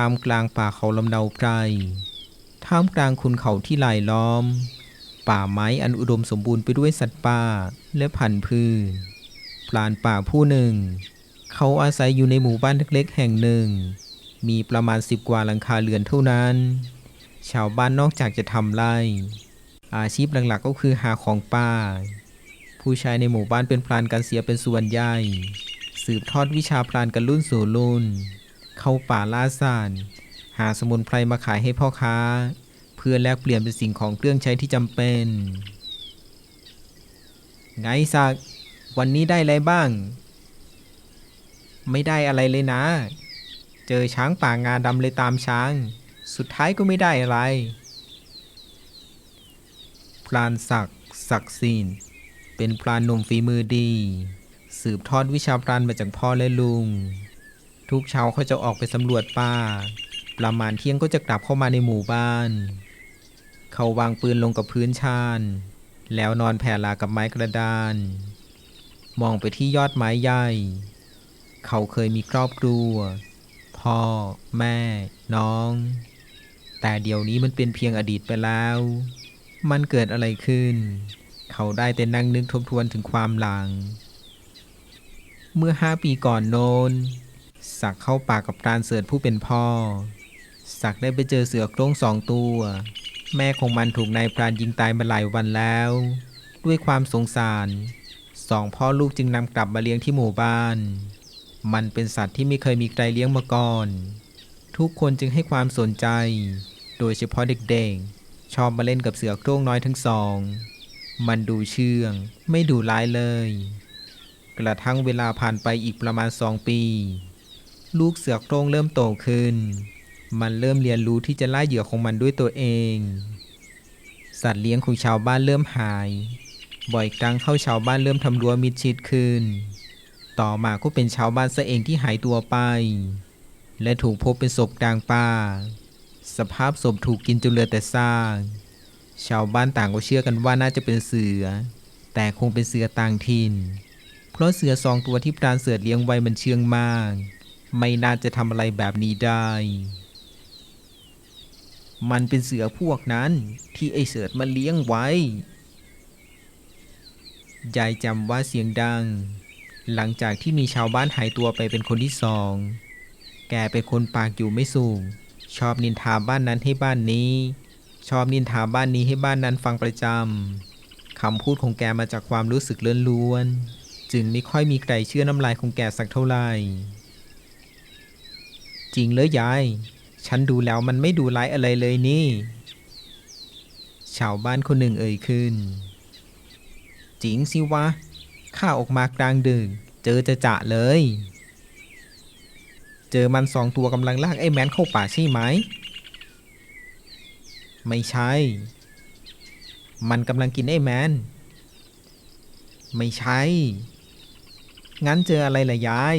ท่ามกลางป่าเขาลำเนาไพรท่ามกลางคุณเขาที่ลายล้อม ป่าไม้อันอุดมสมบูรณ์ไปด้วยสัตว์ป่าและพันธุ์พืชพรานป่าผู้หนึ่ง เขาอาศัยอยู่ในหมู่บ้านเล็กๆแห่งหนึ่ง มีประมาณสิบกว่าหลังคาเรือนเท่านั้น ชาวบ้านนอกจากจะทำไร่ อาชีพหลักๆก็คือหาของป่า ผู้ชายในหมู่บ้านเป็นพรานกันเสียเป็นส่วนใหญ่ สืบทอดวิชาพรานกันรุ่นสู่รุ่น เข้าป่าล่าสัตว์หาสมุนไพรมาขายให้พ่อค้า เพื่อแลกเปลี่ยนเป็นสิ่งของเครื่องใช้ที่จำเป็น ไงสักวันนี้ได้อะไรบ้าง ไม่ได้อะไรเลยนะ เจอช้างป่างาดำเลยตามช้าง สุดท้ายก็ไม่ได้อะไร พรานศักดิ์ศักดิ์สินเป็นพรานหนุ่มฝีมือดี สืบทอดวิชาพรานมาจากพ่อและลุง ทุกเช้าเขาจะออกไปสำรวจป่า ประมาณเที่ยงก็จะกลับเข้ามาในหมู่บ้าน เขาวางปืนลงกับพื้นชานแล้วนอนแผ่ลากับไม้กระดาน มองไปที่ยอดไม้ใหญ่ เขาเคยมีครอบครัว พ่อ แม่ น้อง แต่เดี๋ยวนี้มันเป็นเพียงอดีตไปแล้ว มันเกิดอะไรขึ้น เขาได้แต่นั่งนึกทบทวนถึงความหลัง เมื่อห้าปีก่อนโน้น ศักเข้าป่ากับพรานเสิร์ชผู้เป็นพ่อศักได้ไปเจอเสือโคร่งสองตัว แม่ของมันถูกนายพรานยิงตายมาหลายวันแล้ว ด้วยความสงสารสองพ่อลูกจึงนำกลับมาเลี้ยงที่หมู่บ้าน มันเป็นสัตว์ที่ไม่เคยมีใครเลี้ยงมาก่อน ทุกคนจึงให้ความสนใจ โดยเฉพาะเด็กๆ ชอบมาเล่นกับเสือโคร่งน้อยทั้งสอง มันดูเชื่อง ไม่ดูร้ายเลย กระทั่งเวลาผ่านไปอีกประมาณสองปี ลูกเสือโคร่งเริ่มโตขึ้น มันเริ่มเรียนรู้ที่จะล่าเหยื่อของมันด้วยตัวเอง สัตว์เลี้ยงของชาวบ้านเริ่มหาย บ่อยครั้งเข้าชาวบ้านเริ่มทำรั้วมิดชิดขึ้น ต่อมาก็เป็นชาวบ้านซะเองที่หายตัวไป และถูกพบเป็นศพกลางป่า สภาพศพถูกกินจนเหลือแต่ซากชาวบ้านต่างก็เชื่อกันว่าน่าจะเป็นเสือ แต่คงเป็นเสือต่างถิ่น เพราะเสือสองตัวที่พรานเสือเลี้ยงไว้มันเชื่องมาก ไม่น่าจะทำอะไรแบบนี้ได้ มันเป็นเสือพวกนั้นที่ไอเสือมาเลี้ยงไว้ ยายจำว่าเสียงดัง หลังจากที่มีชาวบ้านหายตัวไปเป็นคนที่สอง แกเป็นคนปากอยู่ไม่สูง ชอบนินทาบ้านนั้นให้บ้านนี้ ชอบนินทาบ้านนี้ให้บ้านนั้นฟังประจำ คำพูดของแกมาจากความรู้สึกเลื่อนล้วนจึงไม่ค่อยมีใครเชื่อน้ำลายของแกสักเท่าไหร่ จริงเลยยาย ฉันดูแล้วมันไม่ดูร้ายอะไรเลยนี่ ชาวบ้านคนหนึ่งเอ่ยขึ้น จริงสิวะ ข้าออกมากลางดึก เจอจะจะเลย เจอมันสองตัวกำลังลากไอ้แมนเข้าป่าใช่ไหม ไม่ใช่ มันกำลังกินไอ้แมน ไม่ใช่ งั้นเจออะไรล่ะยาย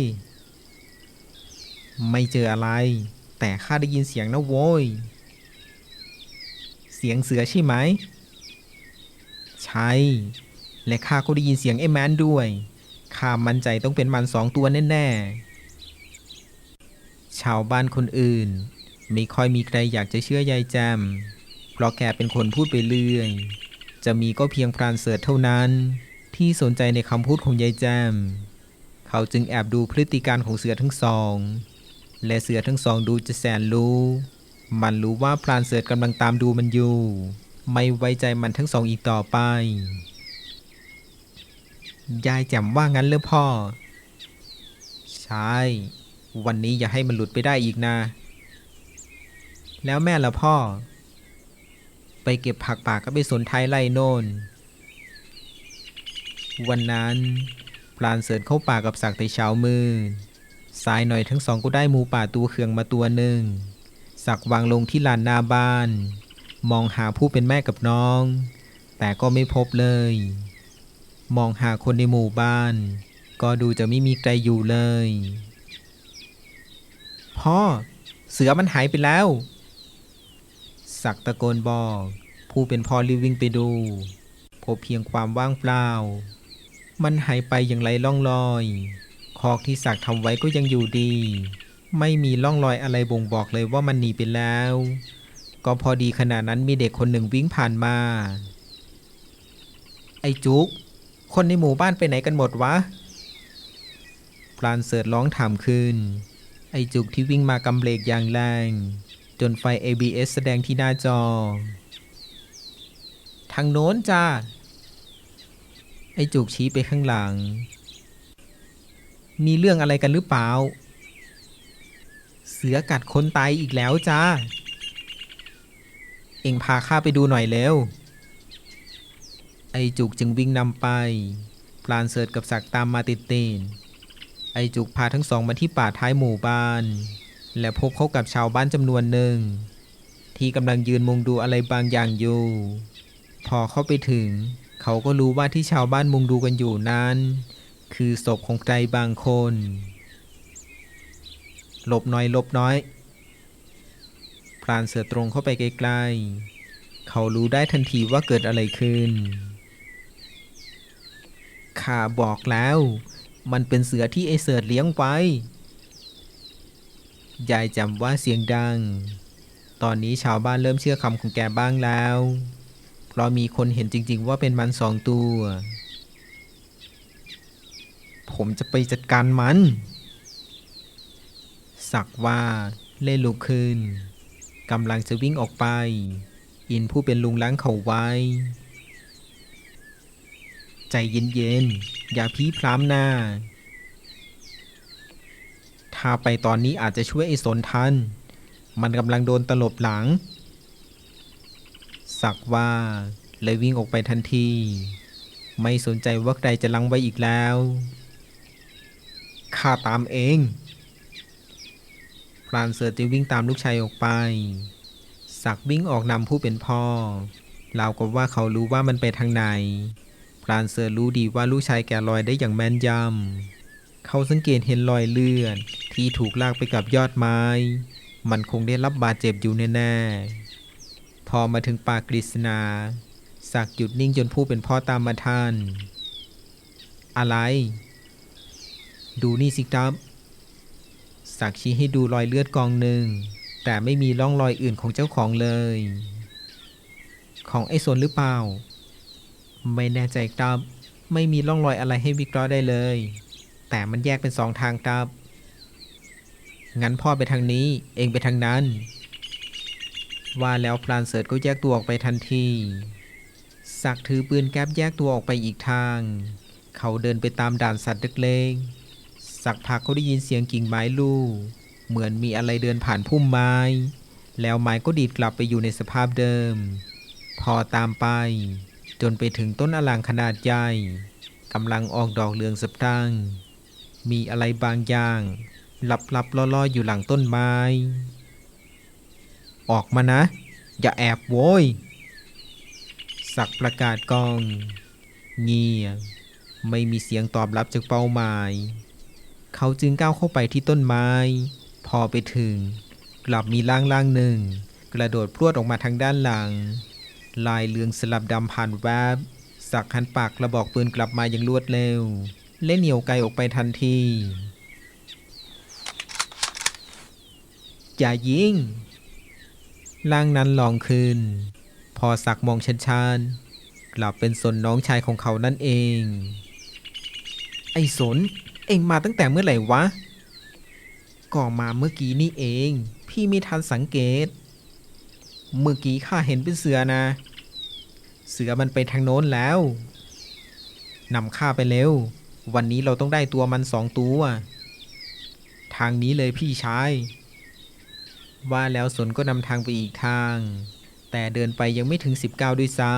ไม่เจออะไร แต่ข้าได้ยินเสียงนะโว้ย เสียงเสือใช่ไหม ใช่ และข้าก็ได้ยินเสียงไอ้แมนด้วย ข้ามั่นใจต้องเป็นมันสองตัวแน่ ๆ ชาวบ้านคนอื่น ไม่ค่อยมีใครอยากจะเชื่อยายแจม เพราะแกเป็นคนพูดไปเรื่อย จะมีก็เพียงพรานเสิร์ชเท่านั้น ที่สนใจในคำพูดของยายแจม เขาจึงแอบดูพฤติการของเสือทั้งสอง และเสือทั้งสองดูจะแสนรู้ มันรู้ว่าพรานเสิร์ชกำลังตามดูมันอยู่ ไม่ไว้ใจมันทั้งสองอีกต่อไป ยายแจ่มว่างั้นเลยพ่อ ใช่ วันนี้อย่าให้มันหลุดไปได้อีกนะ แล้วแม่ละพ่อ ไปเก็บผักป่าก็ไปสนไทยไล่โน่น วันนั้นพลานเสิร์ชเข้าป่ากับสักแต่เช้ามือ สายหน่อยทั้งสองก็ได้หมูป่าตัวเคืองมาตัวหนึ่ง สักวางลงที่ลานหน้าบ้าน มองหาผู้เป็นแม่กับน้อง แต่ก็ไม่พบเลย มองหาคนในหมู่บ้าน ก็ดูจะไม่มีใครอยู่เลย พ่อ เสือมันหายไปแล้ว สักตะโกนบอก ผู้เป็นพ่อรีบวิ่งไปดู พบเพียงความว่างเปล่า มันหายไปอย่างไรล่องลอย คอกที่สักทำไว้ก็ยังอยู่ดี ไม่มีร่องรอยอะไรบ่งบอกเลยว่ามันหนีไปแล้ว ก็พอดีขณะนั้นมีเด็กคนหนึ่งวิ่งผ่านมา ไอ้จุก คนในหมู่บ้านไปไหนกันหมดวะพลานเสิร์ตร้องถามขึ้น ไอ้จุกที่วิ่งมากำเบรกอย่างแรง จนไฟ ABS แสดงที่หน้าจอ ทางโน้นจ้าไอ้จุกชี้ไปข้างหลัง มีเรื่องอะไรกันหรือเปล่า เสือกัดคนตายอีกแล้วจ้า เอ็งพาข้าไปดูหน่อยเร็วไอจุกจึงวิ่งนำไป พลานเสิร์ตกับศักตามมาติดติดๆไอจุกพาทั้งสองมาที่ป่าท้ายหมู่บ้าน และพบเขากับชาวบ้านจำนวนหนึ่ง ที่กำลังยืนมุงดูอะไรบางอย่างอยู่ พอเข้าไปถึง เขาก็รู้ว่าที่ชาวบ้านมุงดูกันอยู่นั้น คือศพของใครบางคน หลบหน่อยหลบน้อย พรานเสือตรงเข้าไปใกล้ๆ เขารู้ได้ทันทีว่าเกิดอะไรขึ้น ข้าบอกแล้ว มันเป็นเสือที่ไอเสิร์ตเลี้ยงไว้ ยายจำว่าเสียงดัง ตอนนี้ชาวบ้านเริ่มเชื่อคำของแกบ้างแล้ว เพราะมีคนเห็นจริงๆว่าเป็นมันสองตัว ผมจะไปจัดการมัน สักว่าเล่ลุกขึ้นกำลังจะวิ่งออกไป อินผู้เป็นลุงล้างเขาไว้ ใจเย็นๆ อย่าพี้พรามหน้า ถ้าไปตอนนี้อาจจะช่วยไอ้สนทัน มันกำลังโดนตลบหลัง สักว่าเลยวิ่งออกไปทันที ไม่สนใจว่าใครจะลังไว้อีกแล้ว ข้าตามเอง พรานเสือจึงวิ่งตามลูกชายออกไป สักวิ่งออกนำผู้เป็นพ่อราวกับว่าเขารู้ว่ามันไปทางไหน พรานเสือรู้ดีว่าลูกชายแกลอยได้อย่างแม่นยำ เขาสังเกตเห็นรอยเลือดที่ถูกลากไปกับยอดไม้ มันคงได้รับบาดเจ็บอยู่แน่ๆ พอมาถึงป่ากฤษณาสักหยุดนิ่งจนผู้เป็นพ่อตามมาทันอะไร ดูนี่สิครับสักชี้ให้ดูรอยเลือดกองหนึ่ง แต่ไม่มีร่องรอยอื่นของเจ้าของเลย ของไอ้สนหรือเปล่า ไม่แน่ใจครับ ไม่มีร่องรอยอะไรให้วิเคราะห์ได้เลย แต่มันแยกเป็นสองทางครับ งั้นพ่อไปทางนี้ เองไปทางนั้น ว่าแล้วพลานเสิร์ตก็แยกตัวออกไปทันทีสักถือปืนแก๊ปแยกตัวออกไปอีกทาง เขาเดินไปตามด่านสัตว์เล็กๆ สักพักเขาได้ยินเสียงกิ่งไม้ลู่เหมือนมีอะไรเดินผ่านพุ่มไม้ แล้วไม้ก็ดีดกลับไปอยู่ในสภาพเดิม พอตามไป จนไปถึงต้นอลางขนาดใหญ่กำลังออกดอกเหลืองสะพรั่งมีอะไรบางอย่าง ลับๆล่อๆอยู่หลังต้นไม้ ออกมานะ อย่าแอบโว้ย สักประกาศกอง เงียบไม่มีเสียงตอบรับจากเป้าหมาย เขาจึงก้าวเข้าไปที่ต้นไม้ พอไปถึง กลับมีร่างร่างหนึ่ง กระโดดพรวดออกมาทางด้านหลัง ลายเลืองสลับดำผ่านแวบสักหันปากกระบอกปืนกลับมาอย่างรวดเร็วเล่นเหนียวไกลออกไปทันทีอย่ายิงร่างนั้นลองขึ้นพอสักมองชันๆกลับเป็นสนน้องชายของเขานั่นเอง ไอ้สน เองมาตั้งแต่เมื่อไหร่วะ ก็มาเมื่อกี้นี่เอง พี่ไม่ทันสังเกต เมื่อกี้ข้าเห็นเป็นเสือนะ เสือมันไปทางโน้นแล้วนำข้าไปเร็ว วันนี้เราต้องได้ตัวมันสองตัว ทางนี้เลยพี่ชาย ว่าแล้วสนก็นำทางไปอีกทาง แต่เดินไปยังไม่ถึง 19 ด้วยซ้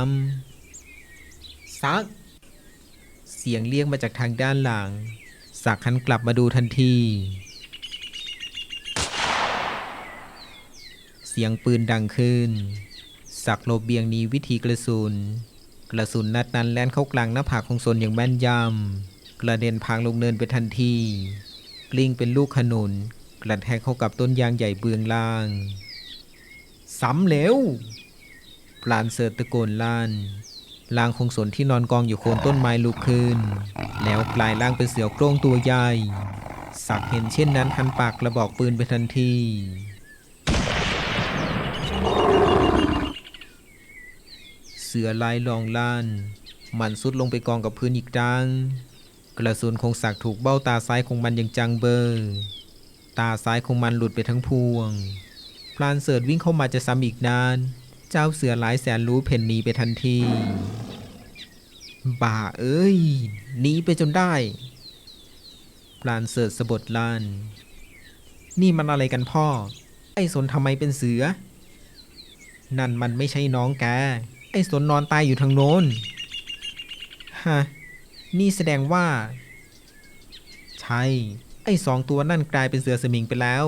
ำซัก เสียงเรียกมาจากทางด้านหลัง สักหันกลับมาดูทันที เสียงปืนดังขึ้นสักหลบเบียงนีวิธีกระสุน กระสุนนัดนั้นแล่นเข้ากลางหน้าผากของสนอย่างแม่นยำ กระเด็นพางลงเนินไปทันที กลิ้งเป็นลูกขนุน กระแทกเข้ากับต้นยางใหญ่เบืองล่างซ้ำเร็วปลานเสิร์ตตะโกนลั่น ล่างของสนที่นอนกองอยู่โคนต้นไม้ลุกขึ้น แล้วกลายร่างเป็นเสือโคร่งตัวใหญ่ สักเห็นเช่นนั้นหันปากกระบอกปืนไปทันทีเสือลายลองล้าน มันสุดลงไปกองกับพื้นอีกครั้งกระสุนของสักถูกเบ้าตาซ้ายของมันอย่างจังเบอร์ ตาซ้ายของมันหลุดไปทั้งพวง พลานเสิร์ตวิ่งเข้ามาจะซ้ำอีกนาน เจ้าเสือหลายแสนรู้เพ่นหนีไปทันที บ่าเอ้ยหนีไปจนได้พลานเสิร์ตสะบดลั่นนี่มันอะไรกันพ่อ ไอ้สนทำไมเป็นเสือ นั่นมันไม่ใช่น้องแก ไอ้สนนอนตายอยู่ทางโน้น ฮะ นี่แสดงว่า ใช่ ไอ้สองตัวนั่นกลายเป็นเสือสมิงไปแล้ว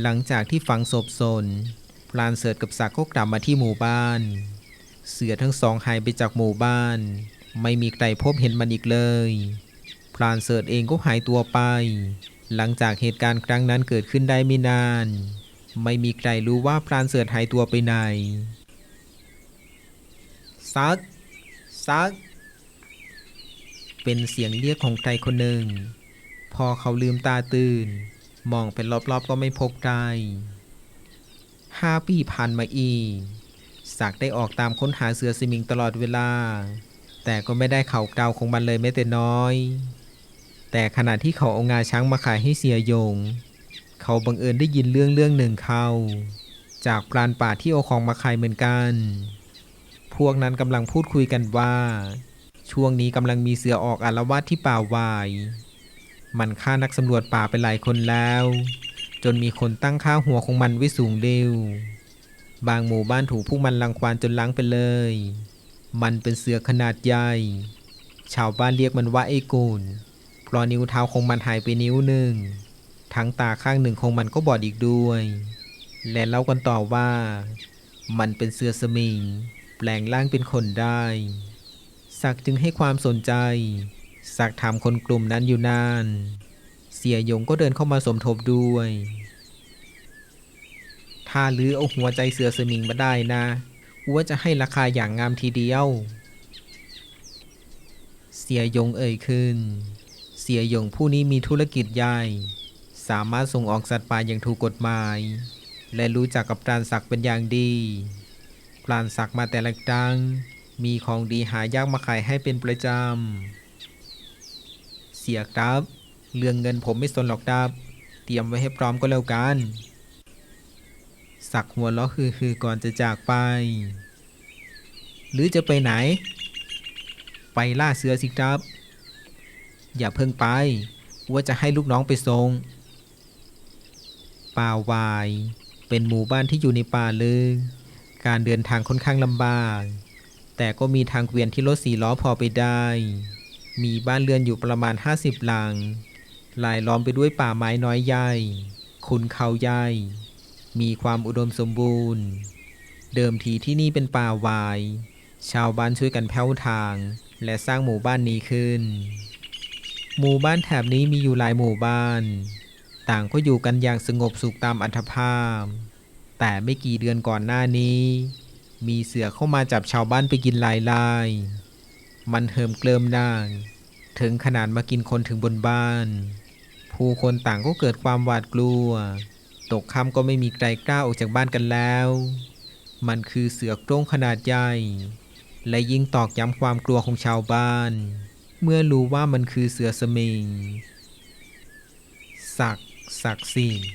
หลังจากที่ฝังศพสน ลานเสิร์ตกับศักก็กลับมาที่หมู่บ้าน เสือทั้งสองหายไปจากหมู่บ้าน ไม่มีใครพบเห็นมันอีกเลย พลานเสิร์ตเองก็หายตัวไป หลังจากเหตุการณ์ครั้งนั้นเกิดขึ้นได้ไม่นาน ไม่มีใครรู้ว่าพลานเสิร์ตหายตัวไปไหนซักซัก เป็นเสียงเรียกของใครคนหนึ่ง พอเขาลืมตาตื่น มองไปรอบๆก็ไม่พบใคร ห้าปีผ่านมาอีกศักได้ออกตามค้นหาเสือสมิงตลอดเวลา แต่ก็ไม่ได้เข่าเกาของมันเลยแม้แต่น้อย แต่ขณะที่เขาเอางาช้างมาขายให้เสียยง เขาบังเอิญได้ยินเรื่องเรื่องหนึ่งเข้า จากพรานป่าที่เอาของมาขายเหมือนกัน พวกนั้นกำลังพูดคุยกันว่า ช่วงนี้กำลังมีเสือออกอาละวาดที่ป่าวาย มันฆ่านักสำรวจป่าไปหลายคนแล้ว จนมีคนตั้งค่าหัวของมันไว้สูงเดียวบางหมู่บ้านถูกพวกมันรังควานจนล้างไปเลย มันเป็นเสือขนาดใหญ่ ชาวบ้านเรียกมันว่าไอ้กูนเพราะนิ้วเท้าของมันหายไปนิ้วหนึ่ง ทั้งตาข้างหนึ่งของมันก็บอดอีกด้วย และเล่ากันต่อว่า มันเป็นเสือสมิง แปลงร่างเป็นคนได้ศักจึงให้ความสนใจศักถามคนกลุ่มนั้นอยู่นาน สียหยงก็เดินเข้ามาสมทบด้วย ถ้าลือเอาหัวใจเสือสมิงมาได้นะอัวจะให้ราคาอย่างงามทีเดียว เสียหยงเอ่ยขึ้น เสียหยงผู้นี้มีธุรกิจใหญ่ สามารถส่งออกสัตว์ป่าอย่างถูกกฎหมาย และรู้จักกับปราณศักดิ์เป็นอย่างดี ปราณศักดิ์มาแต่ละครั้งมีของดีหายากมาขายให้เป็นประจำ เสียครับ เรื่องเงินผมไม่สนหรอกครับเตรียมไว้ให้พร้อมก็แล้วกัน สักหัวเราะคือคือก่อนจะจากไป หรือจะไปไหน ไปล่าเสือสิครับ อย่าเพิ่งไป ว่าจะให้ลูกน้องไปส่งป่าวาย เป็นหมู่บ้านที่อยู่ในป่าลึก การเดินทางค่อนข้างลำบาก แต่ก็มีทางเกวียนที่รถสีล้อพอไปได้ มีบ้านเรือนอยู่ประมาณ 50 หลัง ลายล้อมไปด้วยป่าไม้น้อยใหญ่ คุณเขาใหญ่ มีความอุดมสมบูรณ์ เดิมทีที่นี่เป็นป่าวาย ชาวบ้านช่วยกันแผ้วทาง และสร้างหมู่บ้านนี้ขึ้น หมู่บ้านแถบนี้มีอยู่หลายหมู่บ้าน ต่างก็อยู่กันอย่างสงบสุขตามอัธภาพ แต่ไม่กี่เดือนก่อนหน้านี้ มีเสือเข้ามาจับชาวบ้านไปกินลายลาย มันเหิมเกลิมนางถึงขนาดมากินคนถึงบนบ้าน ผู้คนต่างก็เกิดความหวาดกลัว ตกค่ำก็ไม่มีใครกล้าออกจากบ้านกันแล้ว มันคือเสือโคร่งขนาดใหญ่ และยิ่งตอกย้ำความกลัวของชาวบ้าน เมื่อรู้ว่ามันคือเสือสมิงศักดิ์ศักดิ์สิทธิ์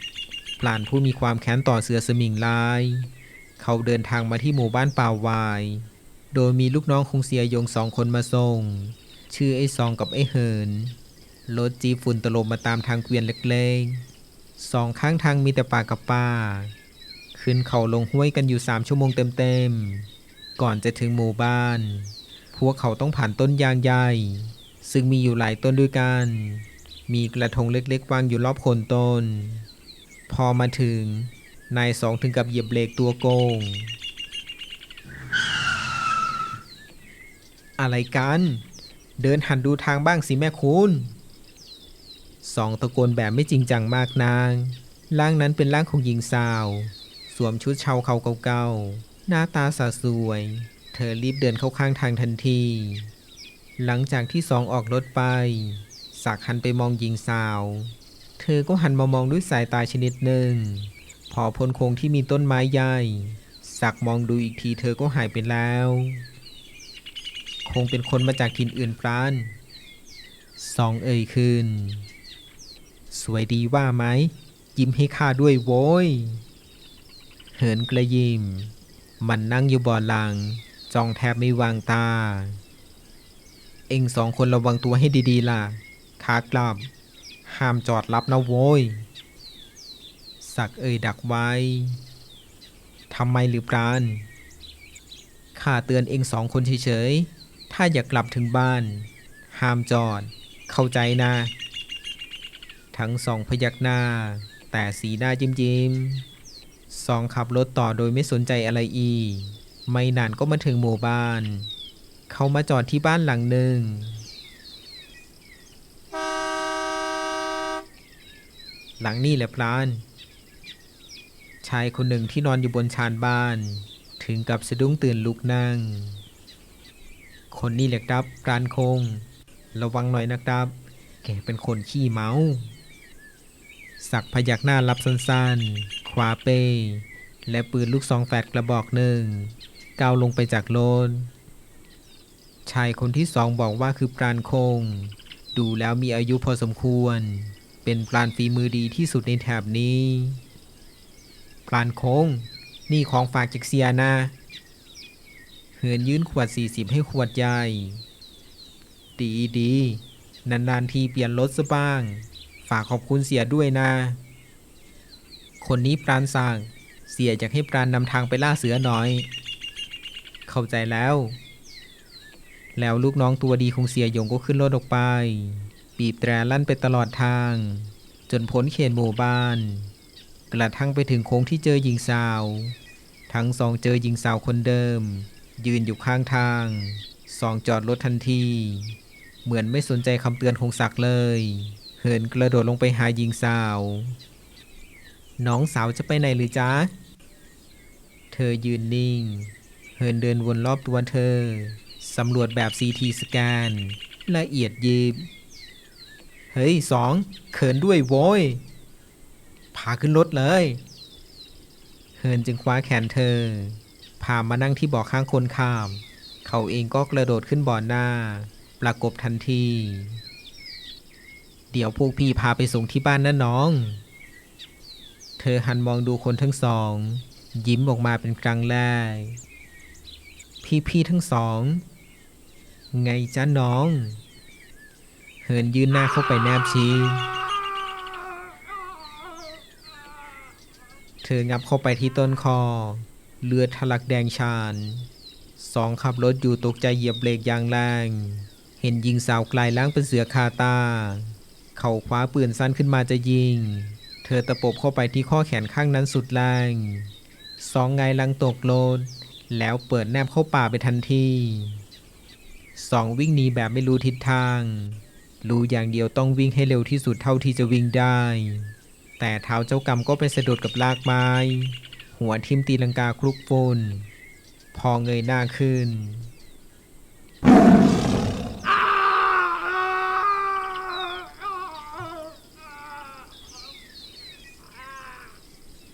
พลานผู้มีความแค้นต่อเสือสมิงร้าย เขาเดินทางมาที่หมู่บ้านป่าวาย โดยมีลูกน้องคงเสียยงสองคนมาส่ง ชื่อไอ้ซองกับไอ้เหิน รถจีฝุ่นตลบมาตามทางเกวียนเล็กๆสองข้างทางมีแต่ป่ากับป่า ขึ้นเขาลงห้วยกันอยู่สามชั่วโมงเต็มๆ ก่อนจะถึงหมู่บ้าน พวกเขาต้องผ่านต้นยางใหญ่ ซึ่งมีอยู่หลายต้นด้วยกัน มีกระทงเล็กๆวางอยู่รอบโคนต้น พอมาถึง นายสองถึงกับเหยียบเบรกตัวโกง อะไรกัน เดินหันดูทางบ้างสิแม่คุณ สองตะโกนแบบไม่จริงจังมากนางร่างนั้นเป็นร่างของหญิงสาว สวมชุดชาวเขาเก่าๆหน้าตาสะสวย เธอรีบเดินเข้าข้างทางทันที หลังจากที่สองออกรถไปสักหันไปมองหญิงสาว เธอก็หันมามองด้วยสายตาชนิดหนึ่ง พอพ้นโค้งที่มีต้นไม้ใหญ่สักมองดูอีกทีเธอก็หายไปแล้ว คงเป็นคนมาจากถิ่นอื่นพรานสองเอ่ยขึ้น สวยดีว่าไหม ยิ้มให้ข้าด้วยโว้ย เหินกระยิม มันนั่งอยู่บ่อหลัง จ้องแทบไม่วางตา เองสองคนระวังตัวให้ดีๆล่ะขากลับ ห้ามจอดรับนะโว้ย สักเอ่ยดักไว้ ทำไมหรือปราณข้าเตือนเองสองคนเฉยๆ ถ้าอยากกลับถึงบ้าน ห้ามจอด เข้าใจนะ ทั้งสองพยักหน้า แต่สีหน้าจิ้มจิ้มๆสองขับรถต่อโดยไม่สนใจอะไรอีก ไม่นานก็มาถึงหมู่บ้าน เขามาจอดที่บ้านหลังหนึ่ง หลังนี่แหละพลาน ชายคนหนึ่งที่นอนอยู่บนชานบ้าน ถึงกับสะดุ้งตื่นลุกนั่ง คนนี้แหละครับปรานคง ระวังหน่อยนะครับ แกเป็นคนขี้เมา สักพยักหน้ารับสั้นๆ คว้าเป้ และปืนลูกซองแฝดกระบอกหนึ่งก้าวลงไปจากรถชายคนที่สองบอกว่าคือปราณคง ดูแล้วมีอายุพอสมควร เป็นปราณฝีมือดีที่สุดในแถบนี้ ปราณคง นี่ของฝากจากเซียนะเหินยื่นขวด 40 ให้ขวดใหญ่ ดีดีนานๆทีเปลี่ยนรถซะบ้าง ฝากขอบคุณเสียด้วยนะ คนนี้ปราณสั่งเสียอยากให้ปราณนำทางไปล่าเสือหน่อย เข้าใจแล้ว แล้วลูกน้องตัวดีของเสียหยงก็ขึ้นรถออกไปบีบแตรลั่นไปตลอดทาง จนพ้นเขตหมู่บ้าน กระทั่งไปถึงโค้งที่เจอหญิงสาว ทั้งสองเจอหญิงสาวคนเดิม ยืนอยู่ข้างทางสองจอดรถทันที เหมือนไม่สนใจคำเตือนของศักดิ์เลย เหินกระโดดลงไปหาหญิงสาว น้องสาวจะไปไหนหรือจ๊ะ เธอยืนนิ่ง เหินเดินวนรอบตัวเธอ สำรวจแบบ CT สแกน ละเอียดยิบ เฮ้ยสองเขินด้วยโว้ย พาขึ้นรถเลย เฮินจึงคว้าแขนเธอ พามานั่งที่เบาะข้างคนข้าม เขาเองก็กระโดดขึ้นบ่อหน้า ประกบทันที เดี๋ยวพวกพี่พาไปส่งที่บ้านนะน้อง เธอหันมองดูคนทั้งสอง ยิ้มออกมาเป็นครั้งแรก พี่ๆทั้งสอง ไงจ้าน้อง เหินยืนหน้าเข้าไปแนบชิดเธองับเข้าไปที่ต้นคอ เลือดทะลักแดงชาญสองขับรถอยู่ตกใจเหยียบเบรกอย่างแรง เห็นยิงสาวกลายล้างเป็นเสือคาตา เขาคว้าปืนสั้นขึ้นมาจะยิง เธอตะปบเข้าไปที่ข้อแขนข้างนั้นสุดแรงสองไงลังตกรถแล้วเปิดแนบเข้าป่าไปทันทีสองวิ่งหนีแบบไม่รู้ทิศทาง รู้อย่างเดียวต้องวิ่งให้เร็วที่สุดเท่าที่จะวิ่งได้ แต่เท้าเจ้ากรรมก็ไปสะดุดกับลากไม้ หัวทิ่มตีลังกาคลุกฝุ่นพอเงยหน้าขึ้น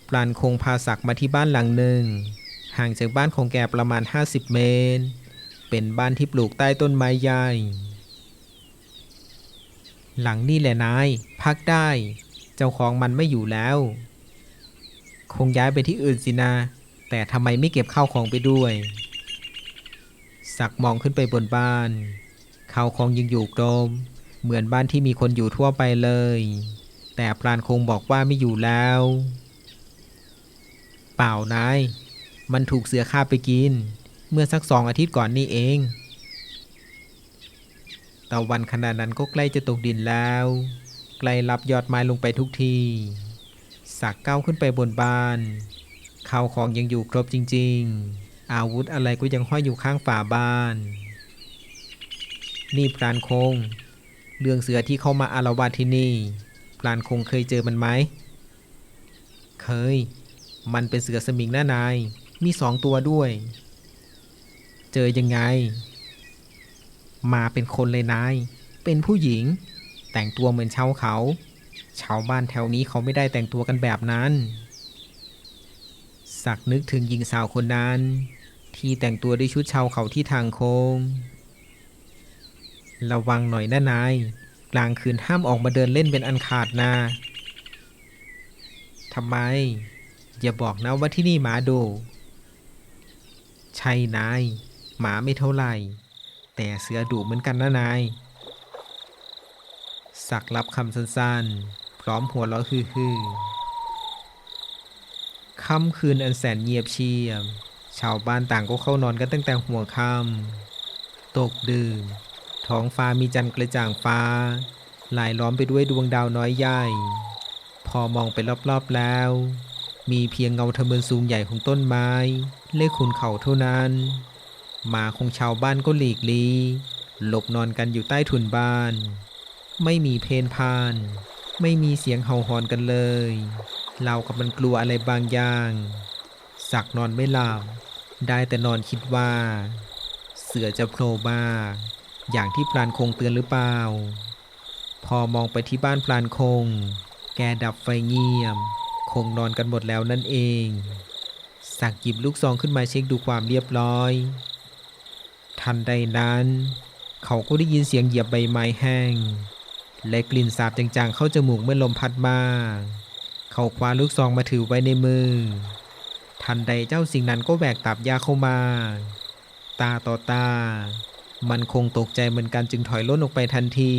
ปลานคงพาศักมาที่บ้านหลังหนึ่ง ห่างจากบ้านของแกประมาณ 50 เมตร เป็นบ้านที่ปลูกใต้ต้นไม้ใหญ่ หลังนี่แหละนาย พักได้ เจ้าของมันไม่อยู่แล้ว คงย้ายไปที่อื่นสินะ แต่ทำไมไม่เก็บข้าวของไปด้วยสักมองขึ้นไปบนบ้านข้าวของยังอยู่กรมเหมือนบ้านที่มีคนอยู่ทั่วไปเลย แต่ปราณคงบอกว่าไม่อยู่แล้ว เปล่านาย มันถูกเสือฆ่าไปกิน เมื่อสักสองอาทิตย์ก่อนนี่เองตะวันขณะนั้นก็ใกล้จะตกดินแล้ว ใกล้รับยอดไม้ลงไปทุกทีสักก้าวขึ้นไปบนบานข้าวของยังอยู่ครบจริง ๆ อาวุธอะไรก็ยังห้อยอยู่ข้างฝาบ้าน นี่พรานคง เรื่องเสือที่เข้ามาอารวาสที่นี่ พรานคงเคยเจอมันไหม เคย มันเป็นเสือสมิงนะนาย มีสองตัวด้วย เจอยังไง มาเป็นคนเลยนาย เป็นผู้หญิง แต่งตัวเหมือนชาวเขา ชาวบ้านแถวนี้เขาไม่ได้แต่งตัวกันแบบนั้น สักนึกถึงหญิงสาวคนนั้น ที่แต่งตัวด้วยชุดชาวเขาที่ทางโค้งระวังหน่อยนะนาย กลางคืนห้ามออกมาเดินเล่นเป็นอันขาดนะทำไม อย่าบอกนะว่าที่นี่หมาดูใช่นาย หมาไม่เท่าไหร่ แต่เสือดุเหมือนกันนะนาย สักรับคำสั้นๆ พร้อมหัวเราะฮือๆค่ำคืนอันแสนเงียบเชียบ ชาวบ้านต่างก็เข้านอนกันตั้งแต่หัวค่ำตกดื่นท้องฟ้ามีจันทร์กระจ่างฟ้าลายล้อมไปด้วยดวงดาวน้อยใหญ่ พอมองไปรอบๆแล้ว มีเพียงเงาทะเมินสูงใหญ่ของต้นไม้ เลขขุนเขาเท่านั้น หมาของชาวบ้านก็หลีกลีหลบนอนกันอยู่ใต้ถุนบ้าน ไม่มีเพนพาน ไม่มีเสียงเห่าหอนกันเลยเรากับมันกลัวอะไรบางอย่าง สักนอนไม่หลับ ได้แต่นอนคิดว่า เสือจะโผล่มาอย่างที่พลานคงเตือนหรือเปล่า พอมองไปที่บ้านพลานคง แกดับไฟเงียบ งนอนกันหมดแล้วนั่นเอง สักหยิบลูกซองขึ้นมาเช็คดูความเรียบร้อย ทันใดนั้น เขาก็ได้ยินเสียงเหยียบใบไม้แห้ง และกลิ่นสาบจางๆเข้าจมูกเมื่อลมพัดมาเขาคว้าลูกซองมาถือไว้ในมือ ทันใดเจ้าสิ่งนั้นก็แบกตับยาเข้ามา ตาต่อตา มันคงตกใจเหมือนกันจึงถอยล่นออกไปทันที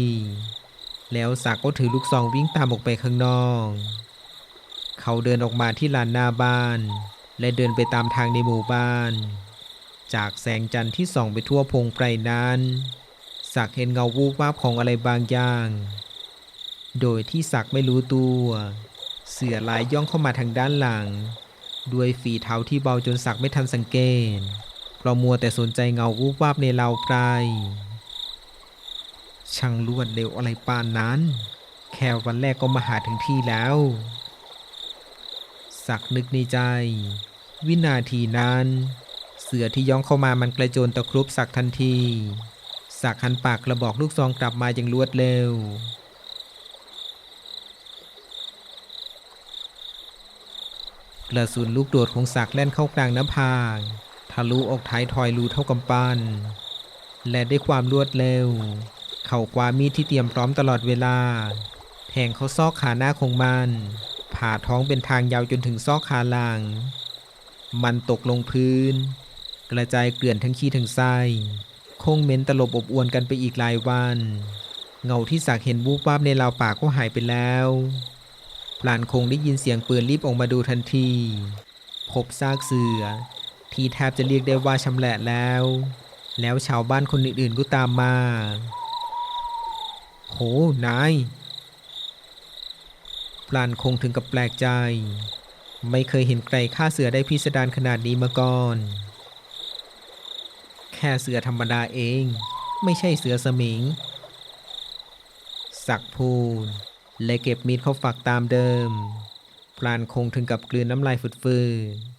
แล้วสักก็ถือลูกซองวิ่งตามออกไปข้างนอก เขาเดินออกมาที่ลานหน้าบ้าน และเดินไปตามทางในหมู่บ้าน จากแสงจันทร์ที่ส่องไปทั่วพงไพรนั้นสักเห็นเงาวูบวาบของอะไรบางอย่าง โดยที่สักไม่รู้ตัว เสือลายย่องเข้ามาทางด้านหลัง ด้วยฝีเท้าที่เบาจนสักไม่ทันสังเกตเพราะมัวแต่สนใจเงาวูบวาบในเราไพรช่างรวดเร็วอะไรปานนั้น แค่วันแรกก็มาหาถึงที่แล้ว สักนึกในใจ วินาทีนั้น เสือที่ย่องเข้ามามันกระโจนตะครุบสักทันทีสักหันปากกระบอกลูกซองกลับมาอย่างรวดเร็ว กระสุนลูกโดดของสักแล่นเข้ากลางหน้าผากทะลุออกท้ายทอยรูเท่ากำปั้นและด้วยความรวดเร็ว เข่าคว้ามีดที่เตรียมพร้อมตลอดเวลาแทงเขาซอกขาหน้าของมัน ผ่าท้องเป็นทางยาวจนถึงซอกขาหลัง มันตกลงพื้น กระจายเกลื่อนทั้งขี้ทั้งไส้คงเหม็นตลบอบอวนกันไปอีกหลายวัน เงาที่สักเห็นวูบวาบในราวปากก็หายไปแล้วพลานคงได้ยินเสียงปืนรีบออกมาดูทันที พบซากเสือ ที่แทบจะเรียกได้ว่าชำแหละแล้ว แล้วชาวบ้านคนอื่นๆก็ตามมา โห นาย พลานคงถึงกับแปลกใจ ไม่เคยเห็นใครฆ่าเสือได้พิสดารขนาดนี้มาก่อน แค่เสือธรรมดาเอง ไม่ใช่เสือสมิง สักพูนและเก็บมีดเข้าฝักตามเดิม พลานคงถึงกับกลืนน้ำลายฝืดๆ